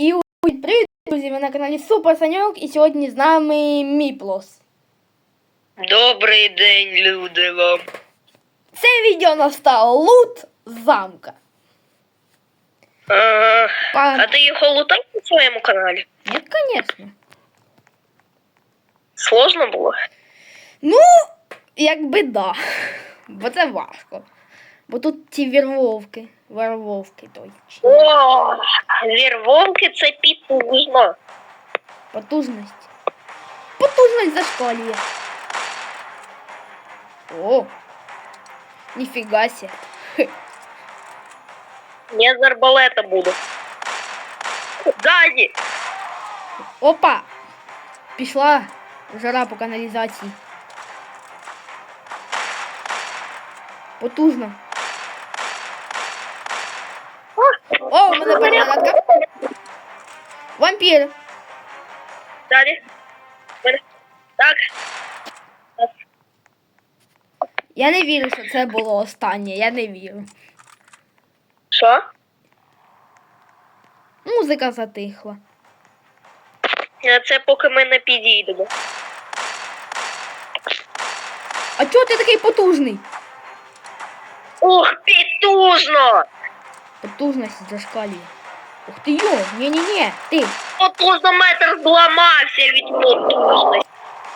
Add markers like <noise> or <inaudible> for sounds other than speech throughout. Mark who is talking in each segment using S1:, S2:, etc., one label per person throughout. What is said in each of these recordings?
S1: І привіт, друзі! Ви на каналі Супер Саньок і сьогодні з нами Міплос.
S2: Добрий день, люди вам.
S1: Це відео настало лут замка.
S2: Ага.
S1: Па...
S2: А ти його лутав на своєму каналі?
S1: Ні, звісно.
S2: Сложно було?
S1: Ну, якби да. <laughs> Бо це важко. Бо тут ці вірвовки. Вервовки точно.
S2: О, вірвовки це підпужно.
S1: Потужність. Потужність зашкалює. О! Ніфіга ся. <laughs>
S2: Я з арбалета буду. Ззаді.
S1: Опа! Пішла жара по каналізації. Потужно. Мене перегадка. Вампір.
S2: Далі. Так.
S1: Я не вірю, що це було останнє. Я не вірю.
S2: Що?
S1: Музика затихла.
S2: Е, Це поки ми не підійдемо.
S1: А чого ти такий потужний?
S2: Ух, підтужно!
S1: Потужність зашкалює. Ух ти йо, ні-ні-ні, ти.
S2: Потужно метр зламався від потужності.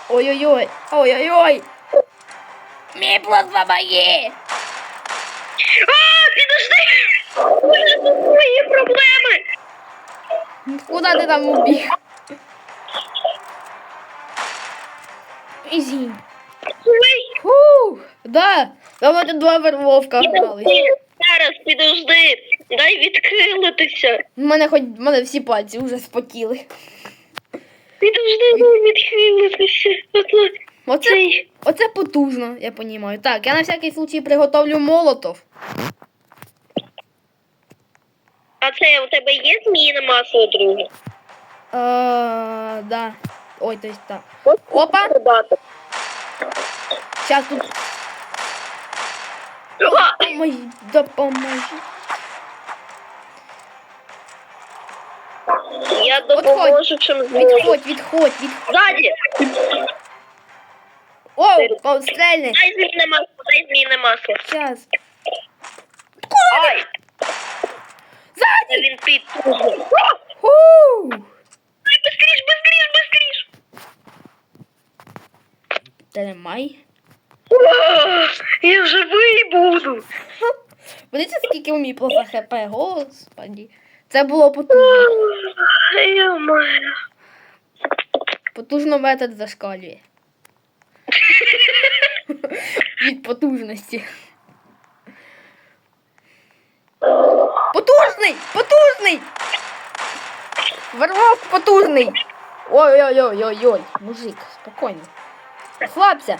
S1: Ой-ой-ой, ой-ой-ой. Міпло зламає.
S2: А, підожди! У мене тут свої проблеми!
S1: Куда ти там убіг? Ізі.
S2: Ой,
S1: Фух, да. Там тут два вервовка грались.
S2: Зараз підожди, дай відхилитися.
S1: У мене хоч в мене всі пальці вже спотіли.
S2: Підожди, дай відхилитися.
S1: Оце, оце потужно, я розумію. Так, я на всякий случай приготовлю молотов.
S2: А це у тебе є зміїне масло, друге?
S1: Е, да. Ой, то есть так. Опа. Сейчас тут допоможі, допоможі.
S2: Я допоможу чим зможу.
S1: Відходь, відходь, відходь.
S2: Ззаді!
S1: О, пострельни.
S2: Дай зміїне масло, дай зміїне масло.
S1: Сейчас.
S2: Ай!
S1: Сзади.
S2: Він підтужний.
S1: Фу.
S2: Ай, быстріш, быстріш, быстріш!
S1: Тримай.
S2: Ах, Я живий буду.
S1: Подивіться, скільки у мій просто хп, господі. Це було потужно.
S2: Ё-моё.
S1: Потужно метод зашкалює. Від потужності. Потужний! Потужний! Вервок потужний! Ой-ой-ой-ой-ой, мужик, спокійно. Слабся!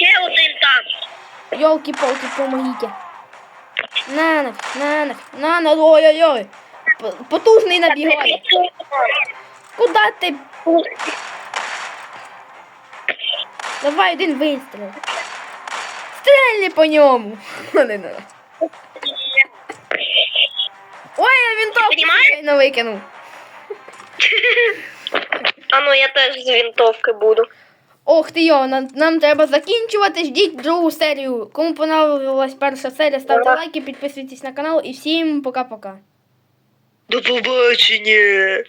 S2: Ще один там.
S1: Йолки-палки, помогите. На нафиг, на нафиг, на на, ой-ой-ой. Потужний набігає. Куда ти? Давай один вистріл. Стрельни по ньому. <laughs> Ой, я винтовку случайно викинув. <laughs>
S2: А ну я теж з винтовки буду.
S1: Ох ти йо, нам, нам треба закінчувати. Ждіть другу серію. Кому понравилась перша серія, ставте лайки, підписуйтесь на канал і всім пока-пока.
S2: До побачення.